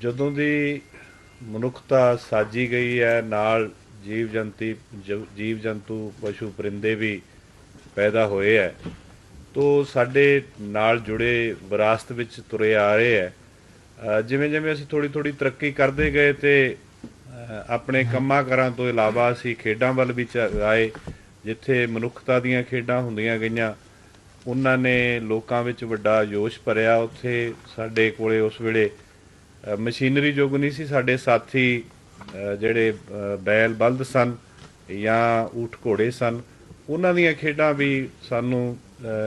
ਜਦੋਂ ਦੀ ਮਨੁੱਖਤਾ ਸਾਜੀ ਗਈ ਹੈ, ਨਾਲ ਜੀਵ ਜੰਤੀ ਜੀਵ ਜੰਤੂ, ਪਸ਼ੂ ਪਰਿੰਦੇ ਵੀ ਪੈਦਾ ਹੋਏ ਹੈ, ਤੋ ਸਾਡੇ ਨਾਲ ਜੁੜੇ ਵਿਰਾਸਤ ਵਿੱਚ ਤੁਰੇ ਆ ਰਹੇ ਹੈ। ਜਿਵੇਂ ਜਿਵੇਂ ਅਸੀਂ ਥੋੜੀ ਥੋੜੀ ਤਰੱਕੀ ਕਰਦੇ ਗਏ ਤੇ ਆਪਣੇ ਕੰਮਾਂ ਕਾਰਾਂ ਤੋਂ ਇਲਾਵਾ ਅਸੀਂ ਖੇਡਾਂ ਵੱਲ ਵੀ ਚ- ਆਏ, ਜਿੱਥੇ ਮਨੁੱਖਤਾ ਦੀਆਂ ਖੇਡਾਂ ਹੁੰਦੀਆਂ ਗਈਆਂ, ਉਹਨਾਂ ਨੇ ਲੋਕਾਂ ਵਿੱਚ ਵੱਡਾ ਜੋਸ਼ ਭਰਿਆ। ਉੱਥੇ ਸਾਡੇ ਕੋਲੇ ਉਸ ਵੇਲੇ ਮਸ਼ੀਨਰੀ ਯੁੱਗ ਨਹੀਂ ਸੀ। ਸਾਡੇ ਸਾਥੀ ਜਿਹੜੇ ਬੈਲ ਬਲਦ ਸਨ ਜਾਂ ਊਠ ਘੋੜੇ ਸਨ, ਉਹਨਾਂ ਦੀਆਂ ਖੇਡਾਂ ਵੀ ਸਾਨੂੰ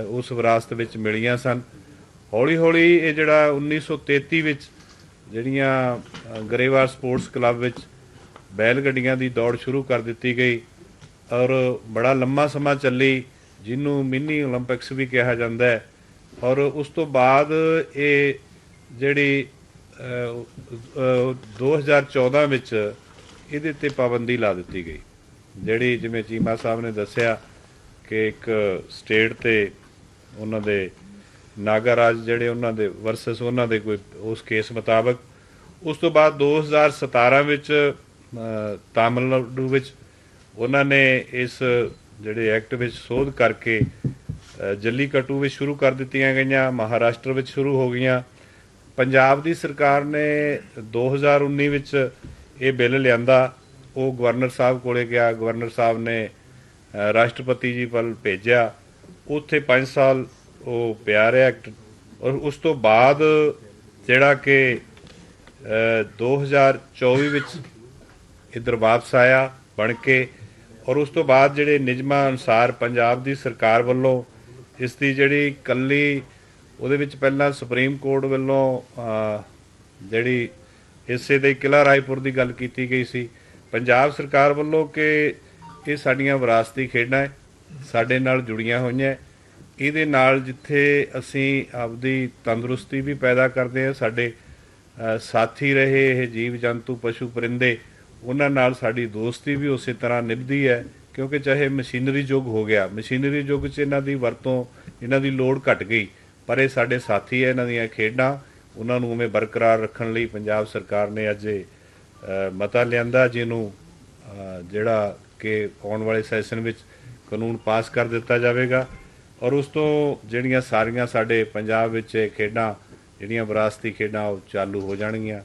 ਉਸ ਵਿਰਾਸਤ ਵਿੱਚ ਮਿਲੀਆਂ ਸਨ। ਹੌਲੀ ਹੌਲੀ ਇਹ ਜਿਹੜਾ 1933 ਵਿੱਚ ਜਿਹੜੀਆਂ ਗਰੇਵਾਰ ਸਪੋਰਟਸ ਕਲੱਬ ਵਿੱਚ ਬੈਲ ਗੱਡੀਆਂ ਦੀ ਦੌੜ ਸ਼ੁਰੂ ਕਰ ਦਿੱਤੀ ਗਈ ਔਰ ਬੜਾ ਲੰਮਾ ਸਮਾਂ ਚੱਲੀ, ਜਿਹਨੂੰ ਮਿੰਨੀ 올림픽ਸ ਵੀ ਕਿਹਾ ਜਾਂਦਾ ਹੈ। ਔਰ ਉਸ ਤੋਂ ਬਾਅਦ ਇਹ ਜਿਹੜੀ 2014 ਵਿੱਚ ਇਹਦੇ ਤੇ ਪਾਬੰਦੀ ਲਾ ਦਿੱਤੀ ਗਈ ਜਿਹੜੀ ਜਿਵੇਂ ਚੀਮਾ ਸਾਹਿਬ ਨੇ ਦੱਸਿਆ ਕਿ ਇੱਕ ਸਟੇਟ ਤੇ ਉਹਨਾਂ ਦੇ ਨਾਗਾਰਾਜ ਜਿਹੜੇ ਉਹਨਾਂ ਦੇ ਵਰਸਸ ਉਹਨਾਂ ਦੇ ਕੋਈ ਉਸ ਕੇਸ ਮੁਤਾਬਕ ਉਸ ਤੋਂ ਬਾਅਦ 2017 ਵਿੱਚ ਤਾਮਿਲਨਾਡੂ ਵਿੱਚ ਉਹਨਾਂ ਨੇ ਇਸ ਜਿਹੜੇ ਐਕਟ ਵਿੱਚ ਸੋਧ ਕਰਕੇ ਅ, ਜੱਲੀਕੱਟੂ ਵਿੱਚ ਸ਼ੁਰੂ ਕਰ ਦਿੱਤੀਆਂ ਗਈਆਂ ਮਹਾਰਾਸ਼ਟਰ ਵਿੱਚ ਸ਼ੁਰੂ ਹੋ ਗਈਆਂ ਪੰਜਾਬ ਦੀ ਸਰਕਾਰ ਨੇ 2019 ਵਿੱਚ ਇਹ ਬਿੱਲ ਲਿਆਂਦਾ। ਉਹ ਗਵਰਨਰ ਸਾਹਿਬ ਕੋਲੇ ਗਿਆ। ਗਵਰਨਰ ਸਾਹਿਬ ਨੇ ਰਾਸ਼ਟਰਪਤੀ ਜੀ ਵੱਲ ਭੇਜਿਆ। ਉੱਥੇ 5 ਸਾਲ ਉਹ ਪਿਆ ਰਿਹਾ। ਐਕਟ ਔਰ ਉਸ ਤੋਂ ਬਾਅਦ ਜਿਹੜਾ ਕਿ ਅ, 2024 ਵਿੱਚ ਇਧਰ ਵਾਪਸ ਆਇਆ ਬਣ ਕੇ। ਔਰ ਉਸ ਤੋਂ ਬਾਅਦ ਜਿਹੜੇ ਨਿਯਮਾਂ ਅਨੁਸਾਰ ਪੰਜਾਬ ਦੀ ਸਰਕਾਰ ਵੱਲੋਂ ਇਸ ਦੀ ਜਿਹੜੀ ਕੱਲੀ ਉਹਦੇ ਵਿੱਚ ਪਹਿਲਾਂ ਸੁਪਰੀਮ ਕੋਰਟ ਵੱਲੋਂ ਜਿਹੜੀ ਹਿੱਸੇ ਦੇ ਕਿਲਾ ਰਾਏਪੁਰ ਦੀ ਗੱਲ ਕੀਤੀ ਗਈ ਸੀ। ਪੰਜਾਬ ਸਰਕਾਰ ਵੱਲੋਂ ਕਿ ਇਹ ਸਾਡੀਆਂ ਵਿਰਾਸਤੀ ਖੇਡਾਂ ਹੈ, ਸਾਡੇ ਨਾਲ ਜੁੜੀਆਂ ਹੋਈਆਂ ਇਹਦੇ ਨਾਲ ਜਿੱਥੇ ਅਸੀਂ ਆਪਦੀ ਤੰਦਰੁਸਤੀ ਵੀ ਪੈਦਾ ਕਰਦੇ ਹਾਂ, ਸਾਡੇ ਸਾਥੀ ਰਹੇ, ਇਹ ਜੀਵ ਜੰਤੂ, ਪਸ਼ੂ ਪਰਿੰਦੇ, ਉਹਨਾਂ ਨਾਲ ਸਾਡੀ ਦੋਸਤੀ ਵੀ ਉਸੇ ਤਰ੍ਹਾਂ ਨਿਭਦੀ ਹੈ, ਕਿਉਂਕਿ ਚਾਹੇ ਮਸ਼ੀਨਰੀ ਯੁੱਗ ਹੋ ਗਿਆ, ਮਸ਼ੀਨਰੀ ਯੁੱਗ 'ਚ ਇਹਨਾਂ ਦੀ ਵਰਤੋਂ, ਇਹਨਾਂ ਦੀ ਲੋੜ ਘਟ ਗਈ। ਪਰ ਇਹ ਸਾਡੇ ਸਾਥੀ ਹੈ, ਇਹਨਾਂ ਦੀਆਂ ਖੇਡਾਂ। ਉਹਨਾਂ ਨੂੰ ਉਵੇਂ ਬਰਕਰਾਰ ਰੱਖਣ ਲਈ ਪੰਜਾਬ ਸਰਕਾਰ ਨੇ ਅੱਜ ਮਤਾ ਲਿਆਂਦਾ, ਜਿਹਨੂੰ ਜਿਹੜਾ ਕਿ ਆਉਣ ਵਾਲੇ ਸੈਸ਼ਨ ਵਿੱਚ ਕਾਨੂੰਨ ਪਾਸ ਕਰ ਦਿੱਤਾ ਜਾਵੇਗਾ। ਔਰ ਉਸ ਤੋਂ ਜਿਹੜੀਆਂ ਸਾਰੀਆਂ ਸਾਡੇ ਪੰਜਾਬ ਵਿੱਚ ਖੇਡਾਂ, ਜਿਹੜੀਆਂ ਵਿਰਾਸਤੀ ਖੇਡਾਂ, ਉਹ ਚਾਲੂ ਹੋ ਜਾਣਗੀਆਂ।